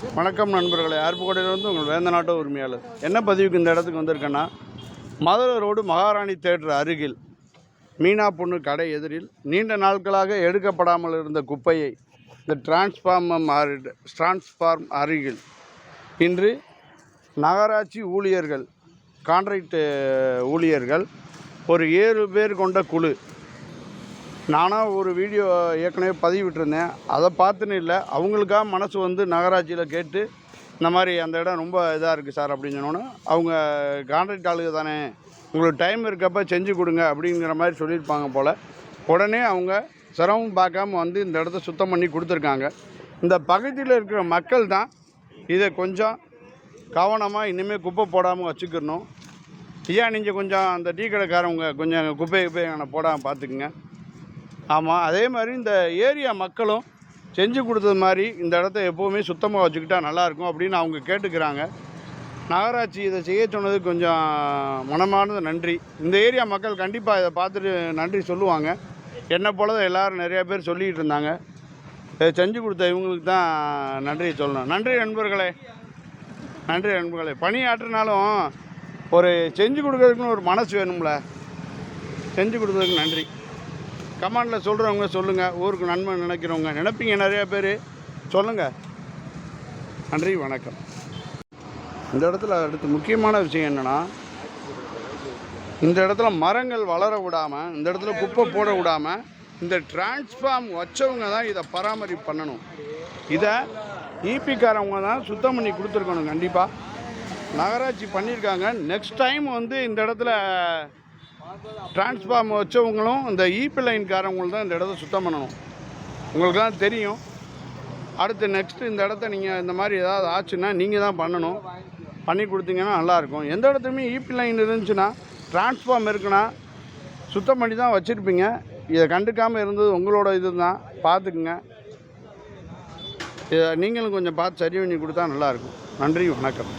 வணக்கம் நண்பர்களே. அருப்புக்கோட்டையிலிருந்து உங்கள் வேந்த நாட்டு உரிமையாளர். என்ன பதிவுக்கு இந்த இடத்துக்கு வந்திருக்கேன்னா மதுரை ரோடு மகாராணி தேட்டர் அருகில் மீனா பொண்ணு கடை எதிரில் நீண்ட நாட்களாக எடுக்கப்படாமல் இருந்த குப்பையை இந்த டிரான்ஸ்ஃபார்மம் டிரான்ஸ்ஃபார்ம் அருகில் இன்று நகராட்சி ஊழியர்கள் கான்ட்ராக்ட் ஊழியர்கள் ஒரு ஏழு பேர் கொண்ட குழு நானாக ஒரு வீடியோ ஏற்கனவே பதிவிட்டிருந்தேன். அதை பார்த்துன்னு இல்லை. அவங்களுக்காக மனசு வந்து நகராட்சியில் கேட்டு இந்த மாதிரி அந்த இடம் ரொம்ப இதாக இருக்குது சார் அப்படின்னு சொன்னோன்னே அவங்க கான்ட்ராக்ட் ஆளுங்க தானே. உங்களுக்கு டைம் இருக்கப்ப செஞ்சு கொடுங்க அப்படிங்கிற மாதிரி சொல்லியிருப்பாங்க போல். உடனே அவங்க சிரமம் பார்க்காம வந்து இந்த இடத்த சுத்தம் பண்ணி கொடுத்துருக்காங்க. இந்த பகுதியில் இருக்கிற மக்கள் தான் இதை கொஞ்சம் கவனமாக இனிமேல் குப்பை போடாமல் வச்சுக்கிறணும். ஐயா நீங்கள் கொஞ்சம் அந்த டீ கடைக்காரவங்க கொஞ்சம் குப்பை குப்பை போடாமல் பார்த்துக்குங்க. ஆமாம் அதே மாதிரி இந்த ஏரியா மக்களும் செஞ்சு கொடுத்தது மாதிரி இந்த இடத்த எப்போவுமே சுத்தமாக வச்சுக்கிட்டா நல்லாயிருக்கும் அப்படின்னு அவங்க கேட்டுக்கிறாங்க. நகராட்சி இதை செய்ய சொன்னது கொஞ்சம் மனமானது நன்றி. இந்த ஏரியா மக்கள் கண்டிப்பாக இதை பார்த்துட்டு நன்றி சொல்லுவாங்க. என்னை போல தான் எல்லோரும் நிறையா பேர் சொல்லிகிட்டு இருந்தாங்க. இதை செஞ்சு கொடுத்த இவங்களுக்கு தான் நன்றி சொல்லணும். நன்றி நண்பர்களே. நன்றி நண்பர்களே. பணியாற்றினாலும் ஒரு செஞ்சு கொடுக்கறதுக்குன்னு ஒரு மனசு வேணும்ல. செஞ்சு கொடுத்ததுக்கு நன்றி. கமாண்டில் சொல்கிறவங்க சொல்லுங்கள் ஊருக்கு நன்மை நினைக்கிறவங்க. நினைப்பீங்க நிறையா பேர். சொல்லுங்கள் நன்றி வணக்கம். இந்த இடத்துல அடுத்து முக்கியமான விஷயம் என்னென்னா இந்த இடத்துல மரங்கள் வளர விடாமல் இந்த இடத்துல குப்பை போட விடாமல் இந்த டிரான்ஸ்ஃபார்ம் வச்சவங்க தான் இதை பராமரிப்பு பண்ணணும் இதை ஈபிக்காரவங்க தான் சுத்தம் பண்ணி கொடுத்துருக்கணும் கண்டிப்பாக நகராட்சி பண்ணியிருக்காங்க. நெக்ஸ்ட் டைம் வந்து இந்த இடத்துல டிரான்ஸ்ஃபார்ம் வச்சவங்களும் இந்த ஈபி லைன்காரவங்களும் தான் இந்த இடத்த சுத்தம் பண்ணணும். உங்களுக்குலாம் தெரியும். அடுத்து நெக்ஸ்ட்டு இந்த இடத்த நீங்கள் இந்த மாதிரி ஏதாவது ஆச்சுன்னா நீங்கள் தான் பண்ணணும். பண்ணி கொடுத்தீங்கன்னா நல்லாயிருக்கும் எந்த இடத்துலையுமே ஈபி லைன் இருந்துச்சுன்னா டிரான்ஸ்ஃபார்ம் இருக்குன்னா சுத்தம் பண்ணி தான் வச்சுருப்பீங்க. இதை கண்டுக்காமல் இருந்தது உங்களோட இது தான் பார்த்துக்குங்க. இதை நீங்களும் கொஞ்சம் பார்த்து சரி பண்ணி கொடுத்தா நல்லாயிருக்கும் நன்றி வணக்கம்.